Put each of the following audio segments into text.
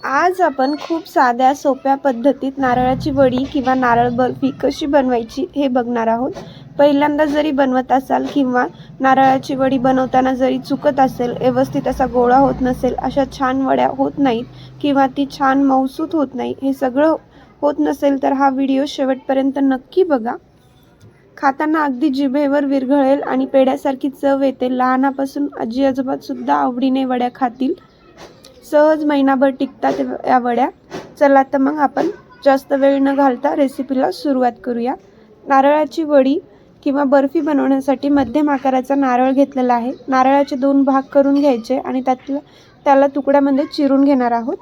आज आपण खूप साध्या सोप्या पद्धतीत नारळाची वडी किंवा नारळ बर्फी कशी बनवायची हे बघणार आहोत. पहिल्यांदा जरी बनवत असाल किंवा नारळाची वडी बनवताना जरी चुकत असेल व्यवस्थित असा गोळा होत नसेल अशा छान वड्या होत नाहीत किंवा ती छान मौसूत होत नाही हे सगळं होत नसेल तर हा व्हिडिओ शेवटपर्यंत नक्की बघा. खाताना अगदी जिभेवर विरघळेल आणि पेढ्यासारखी चव येते. लहानापासून आजी आजोबासुद्धा आवडीने वड्या खातील. सहज महिनाभर टिकतात या वड्या. चला तर मग आपण जास्त वेळ न घालता रेसिपीला सुरुवात करूया. नारळाची वडी किंवा बर्फी बनवण्यासाठी मध्यम आकाराचा नारळ घेतलेला आहे. नारळाचे दोन भाग करून घ्यायचे आणि त्यातलं त्याला तुकड्यामध्ये चिरून घेणार आहोत.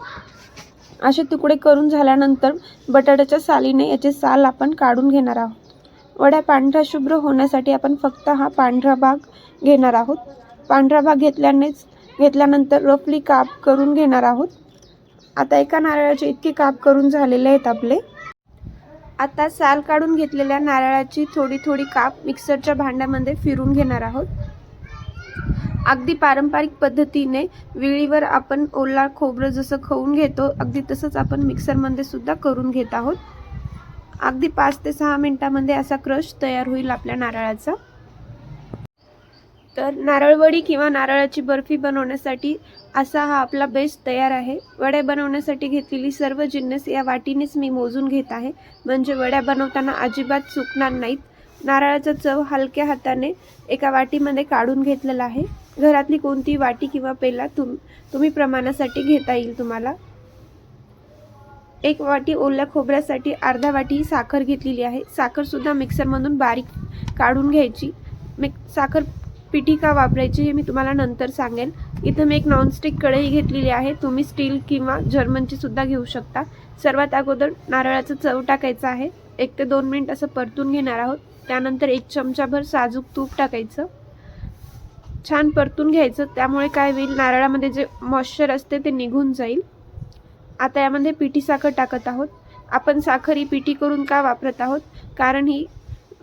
असे तुकडे करून झाल्यानंतर बटाट्याच्या सालीने याचे साल आपण काढून घेणार आहोत. वड्या पांढरा शुभ्र होण्यासाठी आपण फक्त हा पांढरा भाग घेणार आहोत. पांढरा भाग घेतल्यानेच घेतल्यानंतर रफली काप करून घेणार आहोत. आता एका नारळाचे इतके काप करून झालेले आहेत आपले. आता साल काढून घेतलेल्या नारळाची थोडी थोडी काप मिक्सरच्या भांड्यामध्ये फिरून घेणार आहोत. अगदी पारंपरिक पद्धतीने विळीवर आपण ओला खोबरं जसं खाऊन घेतो अगदी तसंच आपण मिक्सरमध्ये सुद्धा करून घेत आहोत. अगदी पाच ते सहा मिनिटामध्ये असा क्रश तयार होईल आपल्या नारळाचा. तर नारळवडी किंवा नारळाची बर्फी बनवण्यासाठी असा हा आपला बेस तयार आहे. वड्या बनवण्यासाठी घेतलेली सर्व जिन्नस या वाटीनेच मी मोजून घेत आहे. म्हणजे वड्या बनवताना अजिबात चुकणार नाहीत. नारळाचा चव हलक्या हाताने एका वाटीमध्ये काढून घेतलेला आहे. घरातली कोणती वाटी किंवा पेला तुम तुम्ही प्रमाणासाठी घेता येईल तुम्हाला. एक वाटी ओल्या खोबऱ्यासाठी अर्धा वाटी साखर घेतलेली आहे. साखरसुद्धा मिक्सरमधून बारीक काढून घ्यायची. मिक साखर पिठी का वापरायची हे मी तुम्हाला नंतर सांगेन. इथं मी एक नॉनस्टिक कढई घेतलेली आहे. तुम्ही स्टील किंवा जर्मनची सुद्धा घेऊ शकता. सर्वात अगोदर नारळाचं चव टाकायचं आहे. एक ते दोन मिनिट असं परतून घेणार आहोत. त्यानंतर एक चमचाभर साजूक तूप टाकायचं. छान परतून घ्यायचं. त्यामुळे काय होईल नारळामध्ये जे मॉइश्चर असते ते निघून जाईल. आता यामध्ये पिठी साखर टाकत आहोत. आपण साखर ही पिठी करून का वापरत आहोत? कारण ही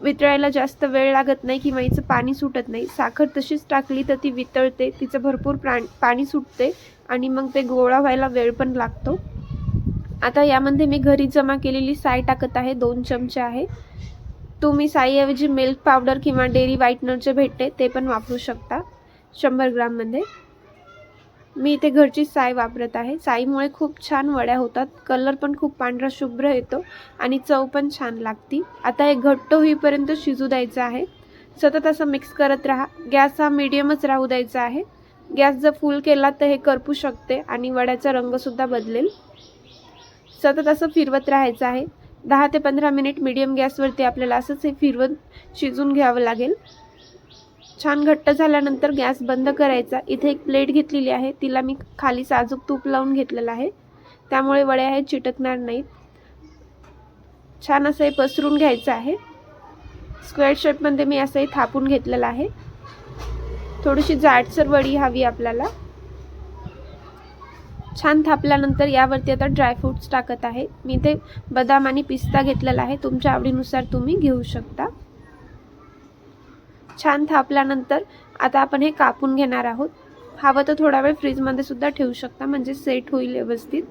वितळायला जास्त वेळ लागत नाही किंवा हिचं पाणी सुटत नाही. साखर तशीच टाकली तर ती वितळते तिचं भरपूर प्राण पाणी सुटते आणि मग ते गोळा व्हायला वेळ पण लागतो. आता यामध्ये मी घरी जमा केलेली साय टाकत आहे दोन चमचे आहे. तुम्ही साईऐवजी मिल्क पावडर किंवा डेअरी व्हाईटनरचे भेटते ते पण वापरू शकता शंभर ग्राममध्ये. मी इथे घरची साय वापरत आहे. साईमुळे खूप छान वड्या होतात. कलर पण खूप पांढरा शुभ्र येतो आणि चव पण छान लागती. आता हे घट्ट होईपर्यंत शिजू द्यायचं आहे. सतत असं मिक्स करत राहा. गॅस हा मीडियमच राहू द्यायचा आहे. गॅस जर फुल केला तर हे करपू शकते आणि वड्याचा रंगसुद्धा बदलेल. सतत असं फिरवत राहायचं आहे. दहा ते पंधरा मिनिट मीडियम गॅसवरती आपल्याला असंच हे फिरवत शिजून घ्यावं लागेल. छान घट्ट झाल्यानंतर गॅस बंद करायचा. इथे एक प्लेट घेतलेली आहे. तिला मी खाली साजूक तूप लावून घेतलेलं आहे. त्यामुळे वड्या हे चिटकणार नाहीत. छान असं हे पसरून घ्यायचं आहे. स्क्वेअर शेपमध्ये मी असंही थापून घेतलेलं आहे. थोडीशी जाडसर वडी हवी आपल्याला. छान थापल्यानंतर यावरती आता ड्रायफ्रूट्स टाकत आहे. मी ते बदाम आणि पिस्ता घेतलेला आहे. तुमच्या आवडीनुसार तुम्ही घेऊ शकता. छान थापल्यानंतर आता आपण हे कापून घेणार आहोत. हवं तर थोडा वेळ फ्रीजमध्ये सुद्धा ठेवू शकता म्हणजे सेट होईल व्यवस्थित.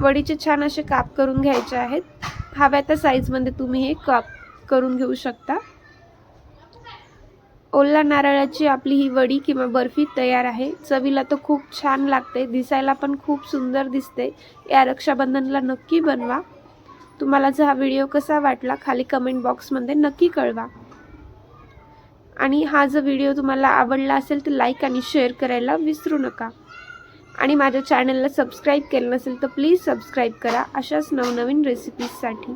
वडीचे छान असे काप करून घ्यायचे आहेत. हव्या त्या साईजमध्ये तुम्ही हे काप करून घेऊ शकता. ओला नारळाची आपली ही वडी किंवा बर्फी तयार आहे. चवीला तर खूप छान लागते दिसायला पण खूप सुंदर दिसते. या रक्षाबंधनला नक्की बनवा. तुम्हाला जर हा व्हिडिओ कसा वाटला खाली कमेंट बॉक्समध्ये नक्की कळवा. आणि हा जर व्हिडिओ तुम्हाला आवडला असेल तर लाईक आणि शेअर करायला विसरू नका. आणि माझ्या चॅनलला सबस्क्राईब केलं नसेल तर प्लीज सबस्क्राईब करा अशाच नवनवीन रेसिपीजसाठी